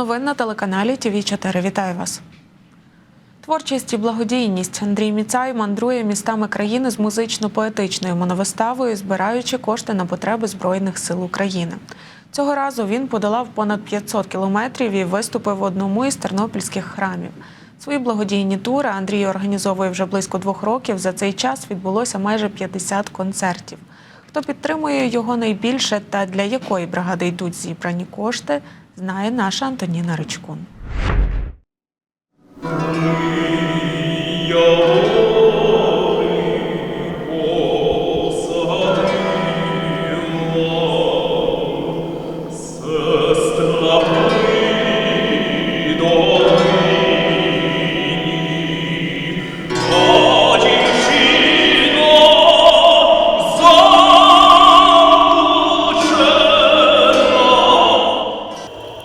Новин на телеканалі ТВ 4 Вітаю вас. Творчість і благодійність Андрій Міцай мандрує містами країни з музично-поетичною моновиставою, збираючи кошти на потреби Збройних сил України. Цього разу він подолав понад 500 кілометрів і виступив в одному із тернопільських храмів. Свої благодійні тури Андрій організовує вже близько двох років. За цей час відбулося майже 50 концертів. Хто підтримує його найбільше та для якої бригади йдуть зібрані кошти, знає наша Антоніна Ричкун.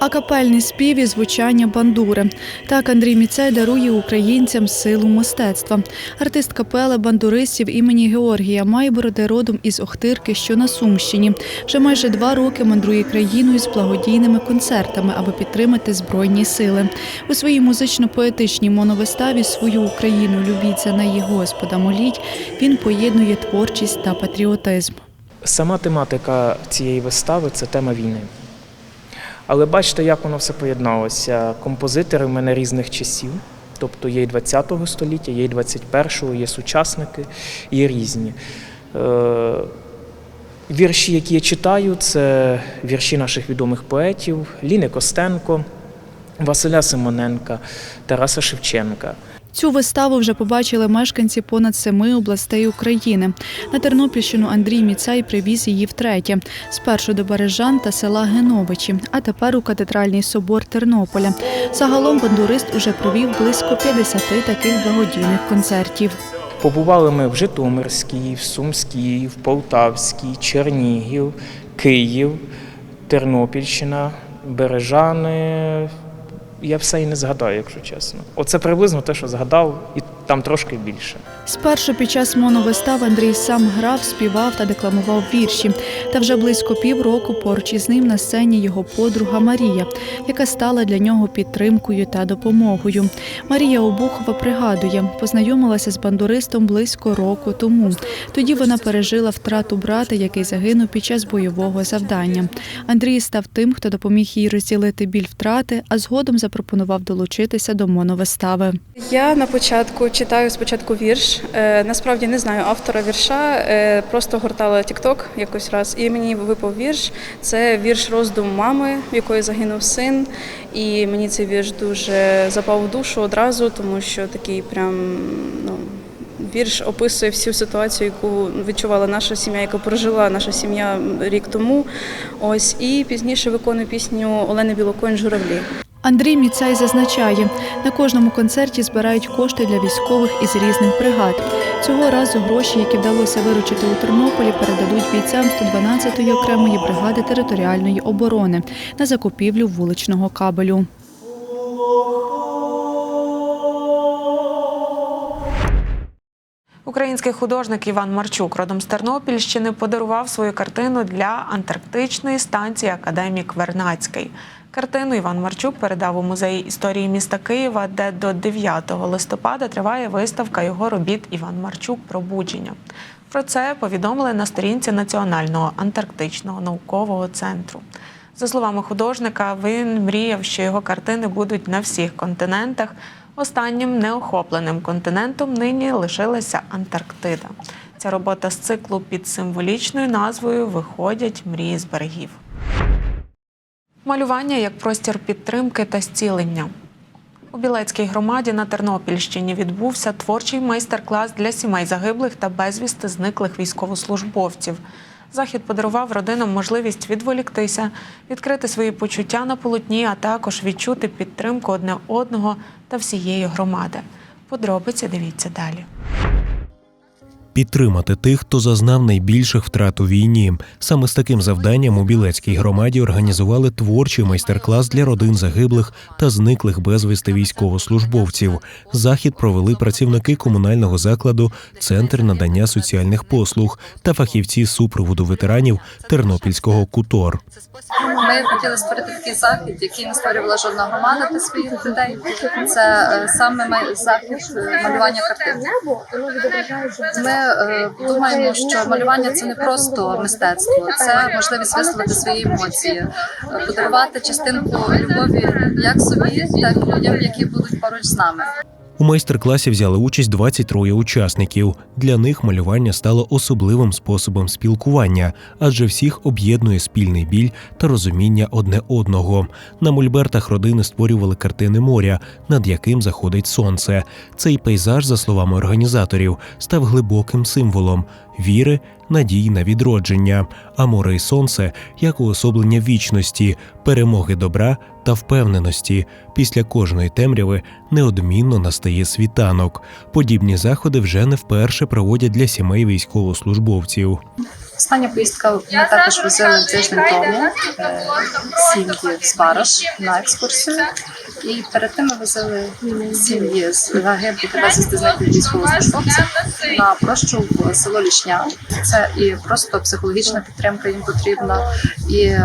Акапельний спів і звучання бандури. Так Андрій Міцей дарує українцям силу мистецтва. Артист капели бандуристів імені Георгія Майбороди родом із Охтирки, що на Сумщині. Вже майже два роки мандрує країною з благодійними концертами, аби підтримати збройні сили. У своїй музично-поетичній моновиставі свою Україну любіть за неї Господа моліть. Він поєднує творчість та патріотизм. Сама тематика цієї вистави це тема війни. Але бачите, як воно все поєдналося. Композитори в мене різних часів, тобто є і 20-го століття, є і 21-го, є сучасники, є різні. Е, Вірші, які я читаю, це вірші наших відомих поетів Ліни Костенко, Василя Симоненка, Тараса Шевченка. Цю виставу вже побачили мешканці понад семи областей України. На Тернопільщину Андрій Міцай привіз її втретє. Спершу до Бережан та села Геновичі, а тепер у катедральний собор Тернополя. Загалом бандурист уже провів близько 50 таких благодійних концертів. Побували ми в Житомирській, в Сумській, в Полтавській, Чернігів, Київ, Тернопільщина, Бережани. Я все і не згадаю, якщо чесно. Оце приблизно те, що згадав, і там трошки більше. Спершу під час моновистав Андрій сам грав, співав та декламував вірші. Та вже близько півроку поруч із ним на сцені його подруга Марія, яка стала для нього підтримкою та допомогою. Марія Обухова пригадує, познайомилася з бандуристом близько року тому. Тоді вона пережила втрату брата, який загинув під час бойового завдання. Андрій став тим, хто допоміг їй розділити біль втрати, а згодом запропонував долучитися до моновистави. Я на початку читаю спочатку вірш. Е, насправді не знаю автора вірша, е, просто гортала TikTok якось раз, і мені випав вірш. Це вірш роздум мами, в якої загинув син. І мені цей вірш дуже запав в душу одразу, тому що такий прям ну. Вірш описує всю ситуацію, яку відчувала наша сім'я, яку прожила наша сім'я рік тому. Ось і пізніше виконую пісню Олени Білоконь Журавлі. Андрій Міцай зазначає, на кожному концерті збирають кошти для військових із різних бригад. Цього разу гроші, які вдалося виручити у Тернополі, передадуть бійцям 112-ї окремої бригади територіальної оборони на закупівлю вуличного кабелю. Український художник Іван Марчук родом з Тернопільщини подарував свою картину для антарктичної станції Академік Вернацький. Картину Іван Марчук передав у музей історії міста Києва, де до 9 листопада триває виставка його робіт Іван Марчук Пробудження. Про це повідомили на сторінці Національного антарктичного наукового центру. За словами художника, він мріяв, що його картини будуть на всіх континентах. Останнім неохопленим континентом нині лишилася Антарктида. Ця робота з циклу під символічною назвою Виходять мрії з берегів. Малювання як простір підтримки та зцілення. У Білецькій громаді на Тернопільщині відбувся творчий майстер-клас для сімей загиблих та безвісти зниклих військовослужбовців. Захід подарував родинам можливість відволіктися, відкрити свої почуття на полотні, а також відчути підтримку одне одного та всієї громади. Подробиці дивіться далі. Підтримати тих, хто зазнав найбільших втрат у війні. Саме з таким завданням у Білецькій громаді організували творчий майстер-клас для родин загиблих та зниклих безвісти військовослужбовців. Захід провели працівники комунального закладу, центр надання соціальних послуг та фахівці супроводу ветеранів Тернопільського КУТОР. Ми хотіли створити такий захід, який не створювала жодна громада для своїх людей. Це е, саме захід е, малювання картин. Ми думаємо, що малювання це не просто мистецтво, це можливість висловити свої емоції, е, подарувати частинку любові як собі, так і людям, які будуть поруч з нами. У майстер-класі взяли участь 23 учасників. Для них малювання стало особливим способом спілкування, адже всіх об'єднує спільний біль та розуміння одне одного. На мольбертах родини створювали картини моря, над яким заходить сонце. Цей пейзаж, за словами організаторів, став глибоким символом віри, надії на відродження, а море і сонце як уособлення вічності, перемоги добра та впевненості. Після кожної темряви неодмінно настає світанок. Подібні заходи вже не вперше проводять для сімей військовослужбовців. Остання поїздка ми також возили тиждень тому е, сім'ї з Бараш на екскурсію. І перед тим ми возили сім'ї з загиблих та безвісти зниклих військовослужбовців на прощу в село Лішня. Це і просто психологічна підтримка їм потрібна, і,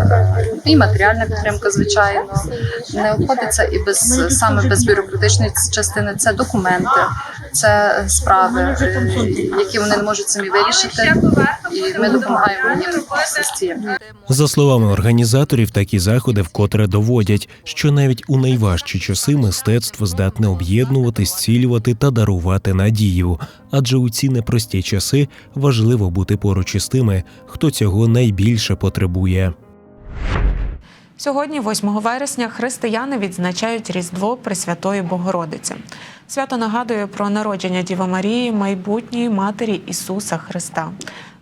і матеріальна підтримка, звичайно. Не обходиться і без саме без бюрократичної частини. Це документи, це справи, е, які вони не можуть самі вирішити. І ми допомагаємо їм цим. За словами організаторів, такі заходи вкотре доводять, що навіть у найважчі часи мистецтво здатне об'єднувати, зцілювати та дарувати надію. Адже у ці непрості часи важливо бути поруч із тими, хто цього найбільше потребує. Сьогодні, 8 вересня, християни відзначають Різдво Пресвятої Богородиці. Свято нагадує про народження Діви Марії, майбутньої матері Ісуса Христа.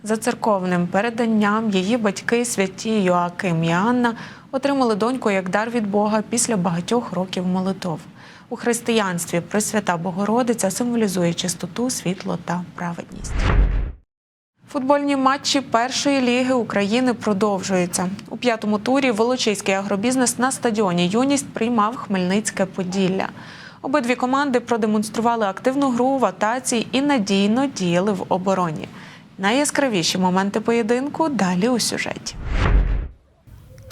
За церковним переданням її батьки святі Йоаким і Анна отримали доньку як дар від Бога після багатьох років молитов. У християнстві Пресвята Богородиця символізує чистоту, світло та праведність. Футбольні матчі першої ліги України продовжуються. У п'ятому турі Волочиський агробізнес на стадіоні Юність приймав Хмельницьке Поділля. Обидві команди продемонстрували активну гру в атаці і надійно діяли в обороні. Найяскравіші моменти поєдинку далі у сюжеті.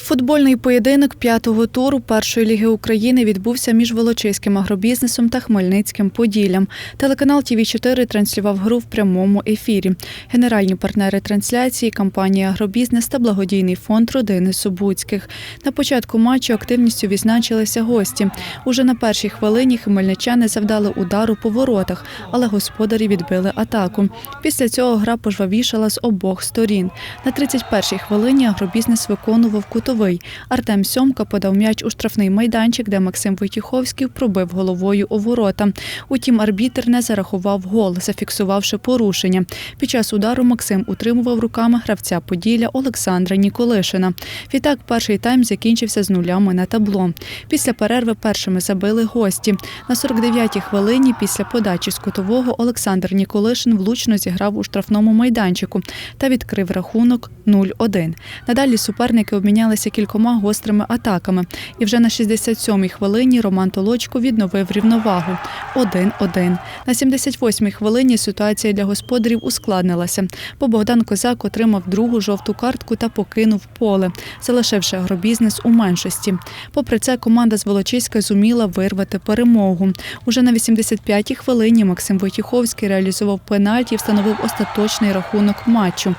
Футбольний поєдинок п'ятого туру першої ліги України відбувся між Волочиським агробізнесом та Хмельницьким Поділлям. Телеканал ТВ 4 транслював гру в прямому ефірі. Генеральні партнери трансляції компанія Агробізнес та благодійний фонд родини Субуцьких. На початку матчу активністю відзначилися гості. Уже на першій хвилині хмельничани завдали удару по воротах, але господарі відбили атаку. Після цього гра пожвавішала з обох сторін. На 31-й хвилині агробізнес виконував кутовий. Артем Сьомка подав м'яч у штрафний майданчик, де Максим Войтіховський пробив головою у ворота. Утім, арбітр не зарахував гол, зафіксувавши порушення. Під час удару Максим утримував руками гравця Поділля Олександра Ніколишина. Відтак перший тайм закінчився з нулями на табло. Після перерви першими забили гості. На 49-й хвилині після подачі з кутового Олександр Ніколишин влучно зіграв у штрафному майданчику та відкрив рахунок 0-1. Надалі суперники обмінялися кількома гострими атаками. І вже на 67-й хвилині Роман Толочко відновив рівновагу 1-1. На 78-й хвилині ситуація для господарів ускладнилася, бо Богдан Козак отримав другу жовту картку та покинув поле, залишивши агробізнес у меншості. Попри це, команда з Волочиська зуміла вирвати перемогу. Уже на 85-й хвилині Максим Войтіховський реалізував пенальті і встановив остаточний рахунок матчу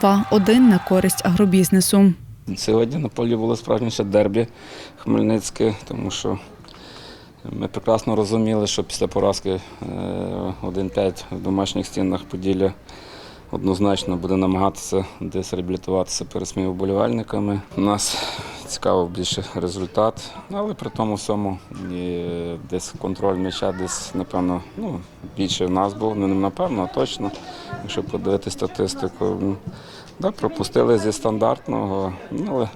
2-1 на користь агробізнесу. Сьогодні на полі було справжнє дербі Хмельницьке, тому що ми прекрасно розуміли, що після поразки е, 1-5 в домашніх стінах Поділля однозначно буде намагатися десь реабілітуватися перед своїми вболівальниками. Нас цікавив більше результат, але при тому всьому десь контроль м'яча десь, напевно, ну, більше в нас був, не напевно, а точно. Якщо подивитися статистику, ну, Да, пропустили зі стандартного, ну, але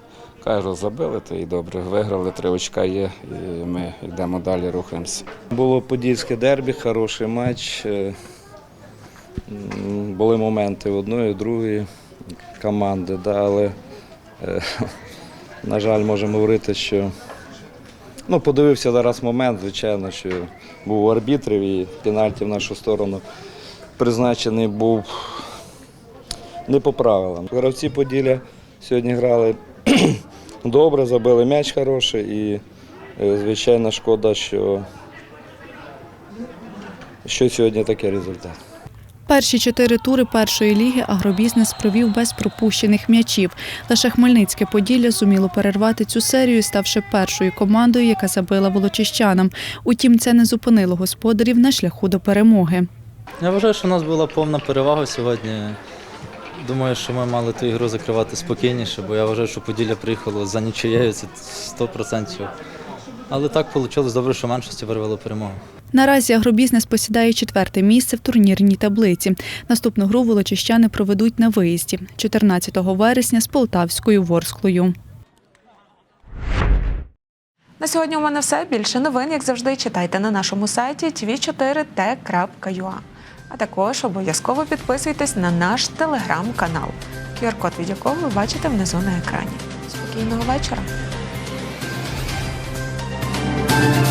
кажу, забили, то і добре. Виграли, три очка є, і ми йдемо далі, рухаємося. Було подільське дербі, хороший матч. Були моменти одної, другої команди, да, але, е, на жаль, можемо говорити, що ну, подивився зараз момент, звичайно, що був у арбітрів і пенальті в нашу сторону призначений був не по правилам. Гравці Поділля сьогодні грали добре, забили м'яч хороший і, е, звичайно, шкода, що, що сьогодні такий результат. Перші чотири тури першої ліги агробізнес провів без пропущених м'ячів. Лише Хмельницьке Поділля зуміло перервати цю серію, ставши першою командою, яка забила волочищанам. Утім, це не зупинило господарів на шляху до перемоги. Я вважаю, що у нас була повна перевага сьогодні. Думаю, що ми мали ту ігру закривати спокійніше, бо я вважаю, що Поділля приїхало за нічиєю, це 100%. Але так вийшло добре, що меншості вирвало перемогу. Наразі агробізнес посідає четверте місце в турнірній таблиці. Наступну гру волочищани проведуть на виїзді 14 вересня з Полтавською Ворсклою. На сьогодні у мене все. Більше новин, як завжди, читайте на нашому сайті tv4t.ua. А також обов'язково підписуйтесь на наш телеграм-канал, QR-код від якого ви бачите внизу на екрані. Спокійного вечора! Thank you.